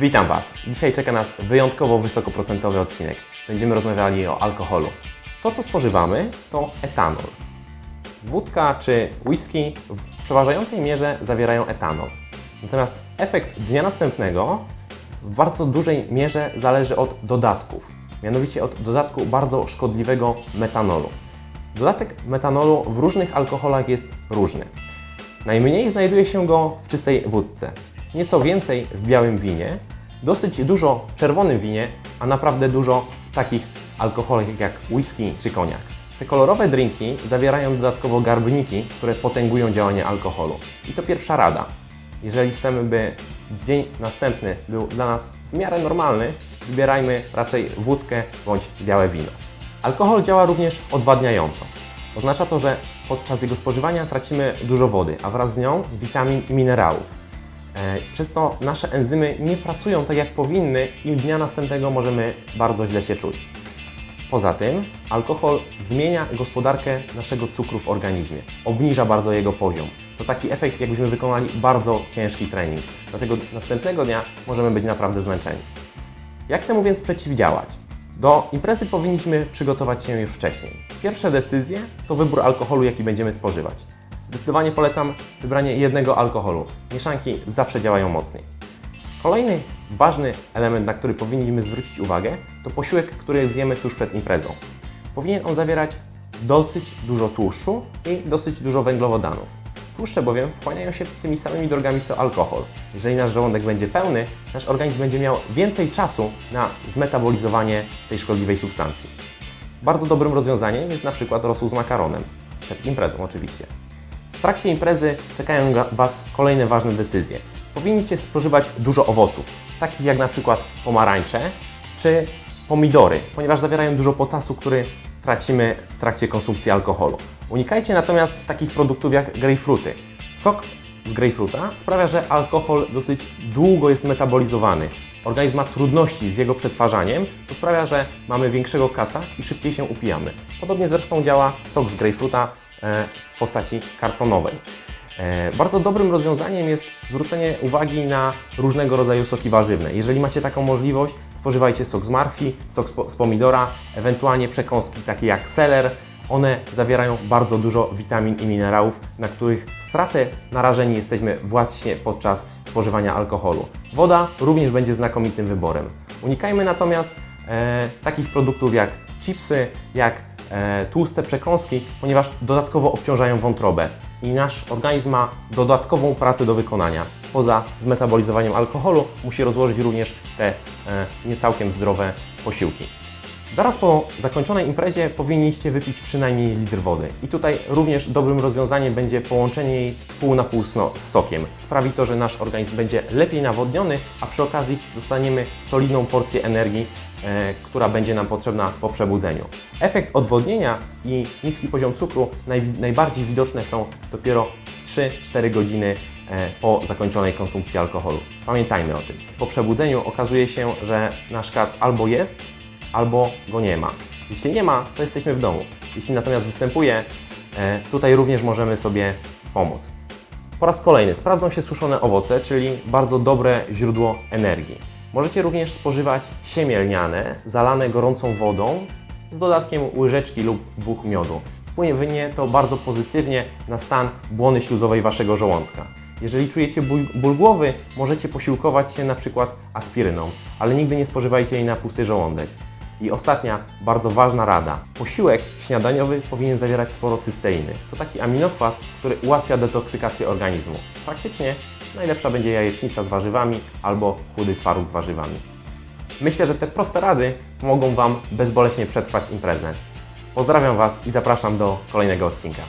Witam Was. Dzisiaj czeka nas wyjątkowo wysokoprocentowy odcinek. Będziemy rozmawiali o alkoholu. To, co spożywamy, to etanol. Wódka czy whisky w przeważającej mierze zawierają etanol. Natomiast efekt dnia następnego w bardzo dużej mierze zależy od dodatków. Mianowicie od dodatku bardzo szkodliwego metanolu. Dodatek metanolu w różnych alkoholach jest różny. Najmniej znajduje się go w czystej wódce, nieco więcej w białym winie, dosyć dużo w czerwonym winie, a naprawdę dużo w takich alkoholach jak whisky czy koniak. Te kolorowe drinki zawierają dodatkowo garbniki, które potęgują działanie alkoholu. I to pierwsza rada. Jeżeli chcemy, by dzień następny był dla nas w miarę normalny, wybierajmy raczej wódkę bądź białe wino. Alkohol działa również odwadniająco. Oznacza to, że podczas jego spożywania tracimy dużo wody, a wraz z nią witamin i minerałów. E, Przez to nasze enzymy nie pracują tak jak powinny i dnia następnego możemy bardzo źle się czuć. Poza tym alkohol zmienia gospodarkę naszego cukru w organizmie, obniża bardzo jego poziom. To taki efekt, jakbyśmy wykonali bardzo ciężki trening. Dlatego następnego dnia możemy być naprawdę zmęczeni. Jak temu więc przeciwdziałać? Do imprezy powinniśmy przygotować się już wcześniej. Pierwsze decyzje to wybór alkoholu, jaki będziemy spożywać. Zdecydowanie polecam wybranie jednego alkoholu. Mieszanki zawsze działają mocniej. Kolejny ważny element, na który powinniśmy zwrócić uwagę, to posiłek, który zjemy tuż przed imprezą. Powinien on zawierać dosyć dużo tłuszczu i dosyć dużo węglowodanów. Tłuszcze bowiem wchłaniają się tymi samymi drogami co alkohol. Jeżeli nasz żołądek będzie pełny, nasz organizm będzie miał więcej czasu na zmetabolizowanie tej szkodliwej substancji. Bardzo dobrym rozwiązaniem jest na przykład rosół z makaronem. Przed imprezą oczywiście. W trakcie imprezy czekają Was kolejne ważne decyzje. Powinniście spożywać dużo owoców, takich jak na przykład pomarańcze czy pomidory, ponieważ zawierają dużo potasu, który tracimy w trakcie konsumpcji alkoholu. Unikajcie natomiast takich produktów jak grejpfruty. Sok z grejpfruta sprawia, że alkohol dosyć długo jest metabolizowany. Organizm ma trudności z jego przetwarzaniem, co sprawia, że mamy większego kaca i szybciej się upijamy. Podobnie zresztą działa sok z grejpfruta w postaci kartonowej. E, Bardzo dobrym rozwiązaniem jest zwrócenie uwagi na różnego rodzaju soki warzywne. Jeżeli macie taką możliwość, spożywajcie sok z marchwi, sok z po- z pomidora, ewentualnie przekąski takie jak seler. One zawierają bardzo dużo witamin i minerałów, na których stratę narażeni jesteśmy właśnie podczas spożywania alkoholu. Woda również będzie znakomitym wyborem. Unikajmy natomiast e, takich produktów jak chipsy, jak e, tłuste przekąski, ponieważ dodatkowo obciążają wątrobę i nasz organizm ma dodatkową pracę do wykonania. Poza zmetabolizowaniem alkoholu musi rozłożyć również te e, niecałkiem zdrowe posiłki. Zaraz po zakończonej imprezie powinniście wypić przynajmniej litr wody. I tutaj również dobrym rozwiązaniem będzie połączenie jej pół na pół z sokiem. Sprawi to, że nasz organizm będzie lepiej nawodniony, a przy okazji dostaniemy solidną porcję energii, e, która będzie nam potrzebna po przebudzeniu. Efekt odwodnienia i niski poziom cukru naj- najbardziej widoczne są dopiero 3-4 godziny e, po zakończonej konsumpcji alkoholu. Pamiętajmy o tym. Po przebudzeniu okazuje się, że nasz kac albo jest, albo go nie ma. Jeśli nie ma, to jesteśmy w domu. Jeśli natomiast występuje, e, tutaj również możemy sobie pomóc. Po raz kolejny sprawdzą się suszone owoce, czyli bardzo dobre źródło energii. Możecie również spożywać siemię lniane, zalane gorącą wodą z dodatkiem łyżeczki lub dwóch miodu. Wpłynie to bardzo pozytywnie na stan błony śluzowej Waszego żołądka. Jeżeli czujecie ból, głowy, możecie posiłkować się na przykład aspiryną, ale nigdy nie spożywajcie jej na pusty żołądek. I ostatnia, bardzo ważna rada. Posiłek śniadaniowy powinien zawierać sporo cysteiny. To taki aminokwas, który ułatwia detoksykację organizmu. Praktycznie najlepsza będzie jajecznica z warzywami albo chudy twaróg z warzywami. Myślę, że te proste rady pomogą Wam bezboleśnie przetrwać imprezę. Pozdrawiam Was i zapraszam do kolejnego odcinka.